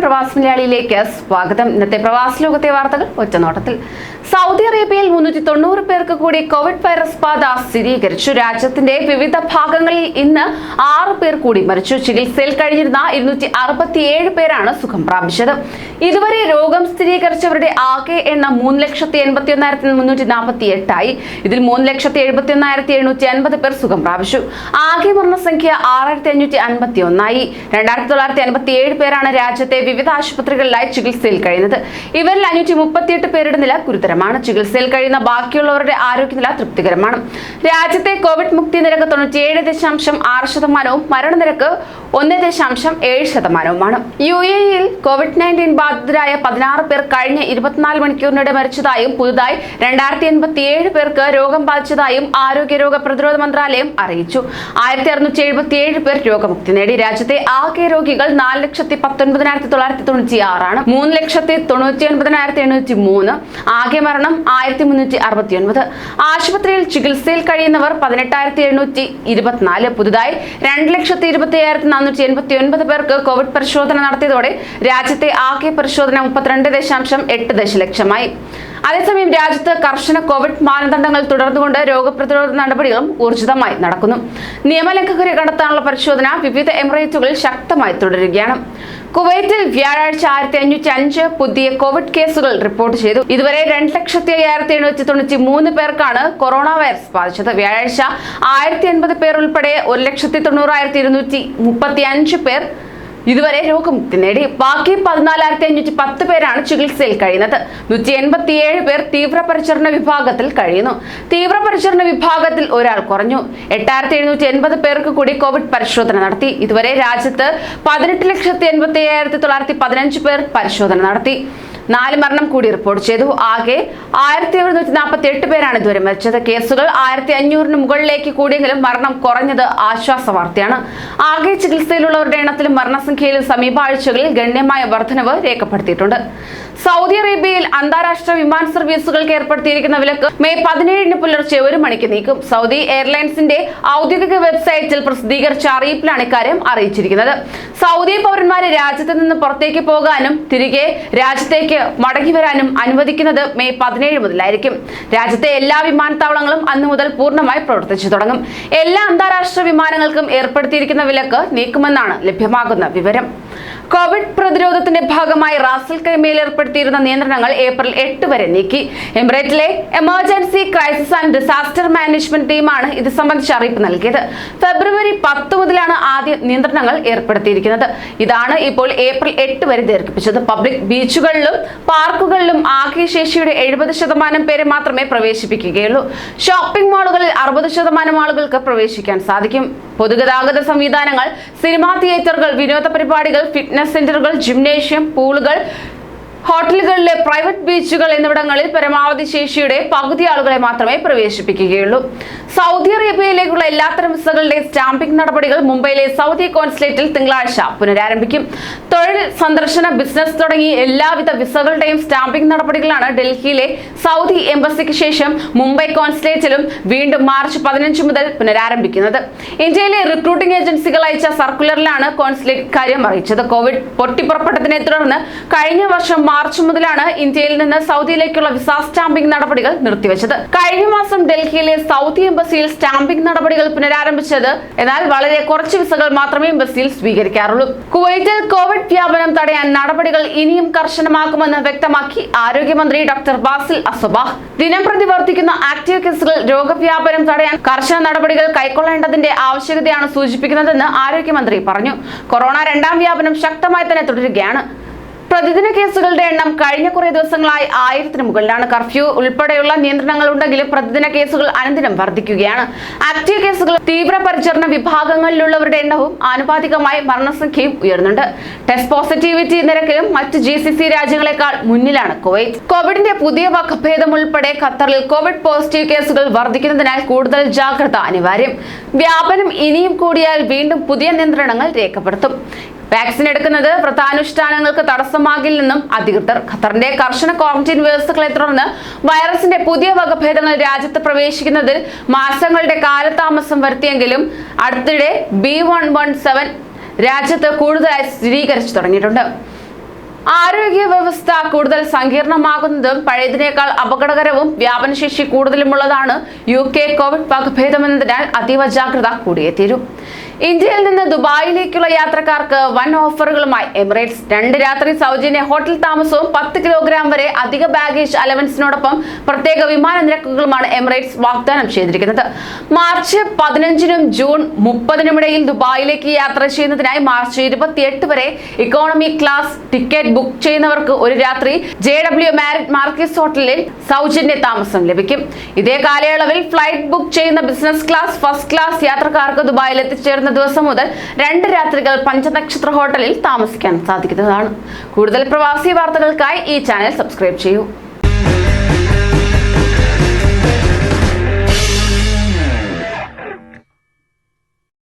പ്രവാസ മലയാളിയിലേക്ക് സ്വാഗതം. ഇന്നത്തെ പ്രവാസ ലോകത്തെ വാർത്തകൾ ഒറ്റനോട്ടത്തിൽ. സൗദി അറേബ്യയിൽ മുന്നൂറ്റി തൊണ്ണൂറ് പേർക്ക് കൂടി കോവിഡ് വൈറസ് ബാധ സ്ഥിരീകരിച്ചു. രാജ്യത്തിന്റെ വിവിധ ഭാഗങ്ങളിൽ ഇന്ന് ആറ് പേർ കൂടി മരിച്ചു. ചികിത്സയിൽ കഴിഞ്ഞിരുന്ന ഇരുന്നൂറ്റി അറുപത്തിയേഴ് പേരാണ് സുഖം പ്രാപിച്ചത്. ഇതുവരെ രോഗം സ്ഥിരീകരിച്ചവരുടെ ആകെ എണ്ണം മൂന്ന് ലക്ഷത്തി എൺപത്തി ഒന്നായിരത്തി മുന്നൂറ്റി നാൽപ്പത്തി എട്ടായി ഇതിൽ മൂന്ന് ലക്ഷത്തി എഴുപത്തി ഒന്നായിരത്തി എണ്ണൂറ്റി അൻപത് പേർ സുഖം പ്രാപിച്ചു. ആകെ മരണസംഖ്യ ആറായിരത്തി അഞ്ഞൂറ്റി അൻപത്തി ഒന്നായി രണ്ടായിരത്തി തൊള്ളായിരത്തി അൻപത്തി ഏഴ് പേരാണ് രാജ്യത്തെ വിവിധ ആശുപത്രികളിലായി ചികിത്സയിൽ കഴിയുന്നത്. ഇവരിൽ അഞ്ഞൂറ്റി മുപ്പത്തിയെട്ട് പേരുടെ നില ഗുരുതരമാണ്. ചികിത്സയിൽ കഴിയുന്ന ബാക്കിയുള്ളവരുടെ ആരോഗ്യനില തൃപ്തികരമാണ്. രാജ്യത്തെ കോവിഡ് മുക്തി നിരക്ക് തൊണ്ണൂറ്റിയേഴ് ദശാംശം ആറ് ശതമാനവും മരണനിരക്ക് ഒന്ന് ദശാംശം ഏഴ് ശതമാനവുമാണ്. യു എയിൽ കോവിഡ് നയന്റീൻ ബാധിതരായ പതിനാറ് പേർ കഴിഞ്ഞ ഇരുപത്തിനാല് മണിക്കൂറിനിടെ മരിച്ചതായും പുതുതായി രണ്ടായിരത്തി എൺപത്തി ഏഴ് പേർക്ക് രോഗം ബാധിച്ചതായും ആരോഗ്യരോഗ പ്രതിരോധ മന്ത്രാലയം അറിയിച്ചു. ആയിരത്തി അറുന്നൂറ്റി എഴുപത്തിയേഴ് പേർ രോഗമുക്തി നേടി. രാജ്യത്തെ ആകെ രോഗികൾ നാല് ലക്ഷത്തി പത്തൊൻപതിനായിരത്തി തൊള്ളായിരത്തി തൊണ്ണൂറ്റി ആറാണ് മൂന്ന് ലക്ഷത്തി തൊണ്ണൂറ്റി ഒൻപതിനായിരത്തി എണ്ണൂറ്റി മൂന്ന് ആകെ മരണം ആയിരത്തി മുന്നൂറ്റി അറുപത്തി ഒൻപത് ആശുപത്രിയിൽ ചികിത്സയിൽ കഴിയുന്നവർ പതിനെട്ടായിരത്തി എണ്ണൂറ്റി ഇരുപത്തിനാല് പുതുതായി രണ്ട് ലക്ഷത്തി ഇരുപത്തി അയ്യായിരത്തി നാനൂറ്റി എൺപത്തി ഒൻപത് പേർക്ക് കോവിഡ് പരിശോധന നടത്തിയതോടെ രാജ്യത്തെ ആകെ പരിശോധന മുപ്പത്തിരണ്ട് ദശാംശം എട്ട് ദശലക്ഷമായി. അതേസമയം രാജ്യത്ത് കർശന കോവിഡ് മാനദണ്ഡങ്ങൾ തുടർന്നുകൊണ്ട് രോഗപ്രതിരോധ നടപടികളും ഊർജിതമായി നടക്കുന്നു. നിയമലംഘകരെ കണ്ടെത്താനുള്ള പരിശോധന വിവിധ എമിറേറ്റുകളിൽ ശക്തമായി തുടരുകയാണ്. കുവൈറ്റിൽ വ്യാഴാഴ്ച ആയിരത്തി അഞ്ഞൂറ്റി അഞ്ച് പുതിയ കോവിഡ് കേസുകൾ റിപ്പോർട്ട് ചെയ്തു. ഇതുവരെ രണ്ട് ലക്ഷത്തി അയ്യായിരത്തി എണ്ണൂറ്റി തൊണ്ണൂറ്റി മൂന്ന് പേർക്കാണ് കൊറോണ വൈറസ് ബാധിച്ചത്. വ്യാഴാഴ്ച ആയിരത്തി എൺപത് പേർ ഉൾപ്പെടെ ഒരു ലക്ഷത്തി തൊണ്ണൂറായിരത്തി ഇരുന്നൂറ്റി മുപ്പത്തി അഞ്ച് പേർ ഇതുവരെ രോഗമുക്തി നേടി ബാക്കി പതിനാലായിരത്തി അഞ്ഞൂറ്റി പത്ത് പേരാണ് ചികിത്സയിൽ കഴിയുന്നത്. നൂറ്റി എൺപത്തിയേഴ് പേർ തീവ്രപരിചരണ വിഭാഗത്തിൽ കഴിയുന്നു. തീവ്രപരിചരണ വിഭാഗത്തിൽ ഒരാൾ കുറഞ്ഞു. എട്ടായിരത്തി എഴുന്നൂറ്റി എൺപത് പേർക്ക് കൂടി കോവിഡ് പരിശോധന നടത്തി. ഇതുവരെ രാജ്യത്ത് പതിനെട്ട് ലക്ഷത്തി എൺപത്തി അയ്യായിരത്തി തൊള്ളായിരത്തി പതിനഞ്ച് പേർ പരിശോധന നടത്തി. നാല് മരണം കൂടി റിപ്പോർട്ട് ചെയ്തു. ആകെ ആയിരത്തി എഴുന്നൂറ്റി നാൽപ്പത്തി എട്ട് പേരാണ് ഇതുവരെ മരിച്ചത്. കേസുകൾ ആയിരത്തി അഞ്ഞൂറിന് മുകളിലേക്ക് കൂടിയെങ്കിലും മരണം കുറഞ്ഞത് ആശ്വാസ വാർത്തയാണ്. ആകെ ചികിത്സയിലുള്ളവരുടെ എണ്ണത്തിലും മരണസംഖ്യയിലും സമീപ ആഴ്ചകളിൽ ഗണ്യമായ വർധനവ് രേഖപ്പെടുത്തിയിട്ടുണ്ട്. സൗദി അറേബ്യയിൽ അന്താരാഷ്ട്ര വിമാന സർവീസുകൾക്ക് ഏർപ്പെടുത്തിയിരിക്കുന്ന വിലക്ക് മെയ് പതിനേഴിന് പുലർച്ചെ ഒരു മണിക്ക് നീക്കും. സൗദി എയർലൈൻസിന്റെ ഔദ്യോഗിക വെബ്സൈറ്റിൽ പ്രസിദ്ധീകരിച്ച അറിയിപ്പിലാണ് ഇക്കാര്യം അറിയിച്ചിരിക്കുന്നത്. സൗദി പൗരന്മാരെ രാജ്യത്ത് നിന്ന് പുറത്തേക്ക് പോകാനും തിരികെ രാജ്യത്തേക്ക് മടങ്ങി വരാനും അനുവദിക്കുന്നത് മെയ് പതിനേഴ് മുതലായിരിക്കും. രാജ്യത്തെ എല്ലാ വിമാനത്താവളങ്ങളും അന്നു മുതൽ പൂർണമായി പ്രവർത്തിച്ചു തുടങ്ങും. എല്ലാ അന്താരാഷ്ട്ര വിമാനങ്ങൾക്കും ഏർപ്പെടുത്തിയിരിക്കുന്ന വിലക്ക് നീക്കുമെന്നാണ് ലഭ്യമാകുന്ന വിവരം. കോവിഡ് പ്രതിരോധത്തിന്റെ ഭാഗമായി റാസൽ കൈമയിൽ ഏർപ്പെടുത്തിയിരുന്ന നിയന്ത്രണങ്ങൾ ഏപ്രിൽ എട്ട് വരെ നീക്കി. എമിറേറ്റിലെ emergency crisis and disaster management ടീമാണ് ഇത് സംബന്ധിച്ച് അറിയിപ്പ് നൽകിയത്. ഫെബ്രുവരി പത്ത് മുതലാണ് ആദ്യ നിയന്ത്രണങ്ങൾ ഏർപ്പെടുത്തിയിരിക്കുന്നത്. ഇതാണ് ഇപ്പോൾ ഏപ്രിൽ എട്ട് വരെ ദീർഘിപ്പിച്ചത്. പബ്ലിക് ബീച്ചുകളിലും പാർക്കുകളിലും ആകെ ശേഷിയുടെ എഴുപത് ശതമാനം പേരെ മാത്രമേ പ്രവേശിപ്പിക്കുകയുള്ളൂ. ഷോപ്പിംഗ് മാളുകളിൽ അറുപത് ശതമാനം ആളുകൾക്ക് പ്രവേശിക്കാൻ സാധിക്കും. പൊതുഗതാഗത സംവിധാനങ്ങൾ സിനിമാ തിയേറ്ററുകൾ വിനോദ പരിപാടികൾ ഫിറ്റ്നസ് സെന്ററുകൾ ജിംനേഷ്യം പൂളുകൾ ഹോട്ടലുകളിലെ പ്രൈവറ്റ് ബീച്ചുകൾ എന്നിവിടങ്ങളിൽ പരമാവധി ശേഷിയുടെ പകുതി ആളുകളെ മാത്രമേ പ്രവേശിപ്പിക്കുകയുള്ളൂ. സൗദി അറേബ്യയിലേക്കുള്ള എല്ലാത്തരം വിസകളുടെ സ്റ്റാമ്പിംഗ് നടപടികൾ മുംബൈയിലെ സൗദി കോൺസുലേറ്റിൽ തിങ്കളാഴ്ച പുനരാരംഭിക്കും. തൊഴിൽ സന്ദർശന ബിസിനസ് തുടങ്ങി എല്ലാവിധ വിസകളുടെയും സ്റ്റാമ്പിംഗ് നടപടികളാണ് ഡൽഹിയിലെ സൗദി എംബസിക്ക് ശേഷം മുംബൈ കോൺസുലേറ്റിലും വീണ്ടും മാർച്ച് പതിനഞ്ച് മുതൽ പുനരാരംഭിക്കുന്നത്. ഇന്ത്യയിലെ റിക്രൂട്ടിംഗ് ഏജൻസികൾ അയച്ച സർക്കുലറിലാണ് കോൺസുലേറ്റ് കാര്യം അറിയിച്ചത്. കോവിഡ് പൊട്ടിപ്പുറപ്പെട്ടതിനെ തുടർന്ന് കഴിഞ്ഞ വർഷം മാർച്ച് മുതലാണ് ഇന്ത്യയിൽ നിന്ന് സൗദിയിലേക്കുള്ള വിസ സ്റ്റാമ്പിംഗ് നടപടികൾ നിർത്തിവെച്ചത്. കഴിഞ്ഞ മാസം ഡൽഹിയിലെ സൗദി എംബസിയിൽ സ്റ്റാമ്പിംഗ് നടപടികൾ പുനരാരംഭിച്ചത് എന്നാൽ വളരെ കുറച്ച് വിസകൾ മാത്രമേ എംബസിയിൽ സ്വീകരിക്കാറുള്ളൂ. കുവൈറ്റിൽ കോവിഡ് വ്യാപനം തടയാൻ നടപടികൾ ഇനിയും കർശനമാക്കുമെന്ന് വ്യക്തമാക്കി ആരോഗ്യമന്ത്രി ഡോക്ടർ ബാസിൽ അസബാഹ്. ദിനം പ്രതി വർദ്ധിക്കുന്ന ആക്റ്റീവ് കേസുകൾ രോഗവ്യാപനം തടയാൻ കർശന നടപടികൾ കൈക്കൊള്ളേണ്ടതിന്റെ ആവശ്യകതയാണ് സൂചിപ്പിക്കുന്നതെന്ന് ആരോഗ്യമന്ത്രി പറഞ്ഞു. കൊറോണ രണ്ടാം വ്യാപനം ശക്തമായി തന്നെ തുടരുകയാണ്. പ്രതിദിന കേസുകളുടെ എണ്ണം കഴിഞ്ഞ കുറേ ദിവസങ്ങളായി ആയിരത്തിന് മുകളിലാണ്. കർഫ്യൂ ഉൾപ്പെടെയുള്ള നിയന്ത്രണങ്ങൾ ഉണ്ടെങ്കിലും പ്രതിദിന കേസുകൾ അനന്തരം വർദ്ധിക്കുകയാണ്. ആക്റ്റീവ് കേസുകൾ തീവ്രപരിചരണ വിഭാഗങ്ങളിലുള്ളവരുടെ എണ്ണവും ആനുപാതികമായി മരണസംഖ്യയും ഉയർന്നുണ്ട്. ടെസ്റ്റ് പോസിറ്റിവിറ്റി നിരക്കിലും മറ്റ് ജി സി സി രാജ്യങ്ങളെക്കാൾ മുന്നിലാണ് കുവൈറ്റ്. കോവിഡിന്റെ പുതിയ വകഭേദം ഉൾപ്പെടെ ഖത്തറിൽ കോവിഡ് പോസിറ്റീവ് കേസുകൾ വർദ്ധിക്കുന്നതിനാൽ കൂടുതൽ ജാഗ്രത അനിവാര്യം. വ്യാപനം ഇനിയും കൂടിയാൽ വീണ്ടും പുതിയ നിയന്ത്രണങ്ങൾ രേഖപ്പെടുത്തും. വാക്സിൻ എടുക്കുന്നത് വ്രതാനുഷ്ഠാനങ്ങൾക്ക് തടസ്സമാകില്ലെന്നും അധികൃതർ ഖത്തറിന്റെ കർശന ക്വാറന്റൈൻ വ്യവസ്ഥകളെ തുടർന്ന് വൈറസിന്റെ പുതിയ വകഭേദങ്ങൾ രാജ്യത്ത് പ്രവേശിക്കുന്നതിൽ മാസങ്ങളുടെ കാലതാമസം വരുത്തിയെങ്കിലും അടുത്തിടെ ബി വൺ വൺ സെവൻ രാജ്യത്ത് കൂടുതലായി സ്ഥിരീകരിച്ചു തുടങ്ങിയിട്ടുണ്ട്. ആരോഗ്യ വ്യവസ്ഥ കൂടുതൽ സങ്കീർണമാകുന്നതും പഴയതിനേക്കാൾ അപകടകരവും വ്യാപനശേഷി കൂടുതലുമുള്ളതാണ് യു കെ കോവിഡ് വകഭേദമെന്നതിനാൽ അതീവ ജാഗ്രത കൂടിയേ തീരും ഇന്ത്യയിൽ നിന്ന് ദുബായിലേക്കുള്ള യാത്രക്കാർക്ക് വൻ ഓഫറുകളുമായി. എമിറേറ്റ്സ് രണ്ട് രാത്രി സൗജന്യ ഹോട്ടൽ താമസവും പത്ത് കിലോഗ്രാം വരെ അധിക ബാഗേജ് അലവൻസിനോടൊപ്പം പ്രത്യേക വിമാന നിരക്കുകളുമാണ് എമിറേറ്റ്സ് വാഗ്ദാനം ചെയ്തിരിക്കുന്നത്. മാർച്ച് പതിനഞ്ചിനും ജൂൺ മുപ്പതിനുമിടയിൽ ദുബായിലേക്ക് യാത്ര ചെയ്യുന്നതിനായി മാർച്ച് ഇരുപത്തിയെട്ട് വരെ ഇക്കോണമി ക്ലാസ് ടിക്കറ്റ് ബുക്ക് ചെയ്യുന്നവർക്ക് ഒരു രാത്രി ജെ ഡബ്ല്യു മാരിറ്റ് മാർക്കിസ് ഹോട്ടലിൽ സൗജന്യ താമസം ലഭിക്കും. ഇതേ കാലയളവിൽ ഫ്ലൈറ്റ് ബുക്ക് ചെയ്യുന്ന ബിസിനസ് ക്ലാസ് ഫസ്റ്റ് ക്ലാസ് യാത്രക്കാർക്ക് ദുബായിൽ എത്തിച്ചേരുന്ന ദിവസം മുതൽ രണ്ട് രാത്രികൾ പഞ്ചനക്ഷത്ര ഹോട്ടലിൽ താമസിക്കാൻ സാധിക്കുന്നതാണ്. കൂടുതൽ പ്രവാസി വാർത്തകൾക്കായി ഈ ചാനൽ സബ്സ്ക്രൈബ് ചെയ്യൂ.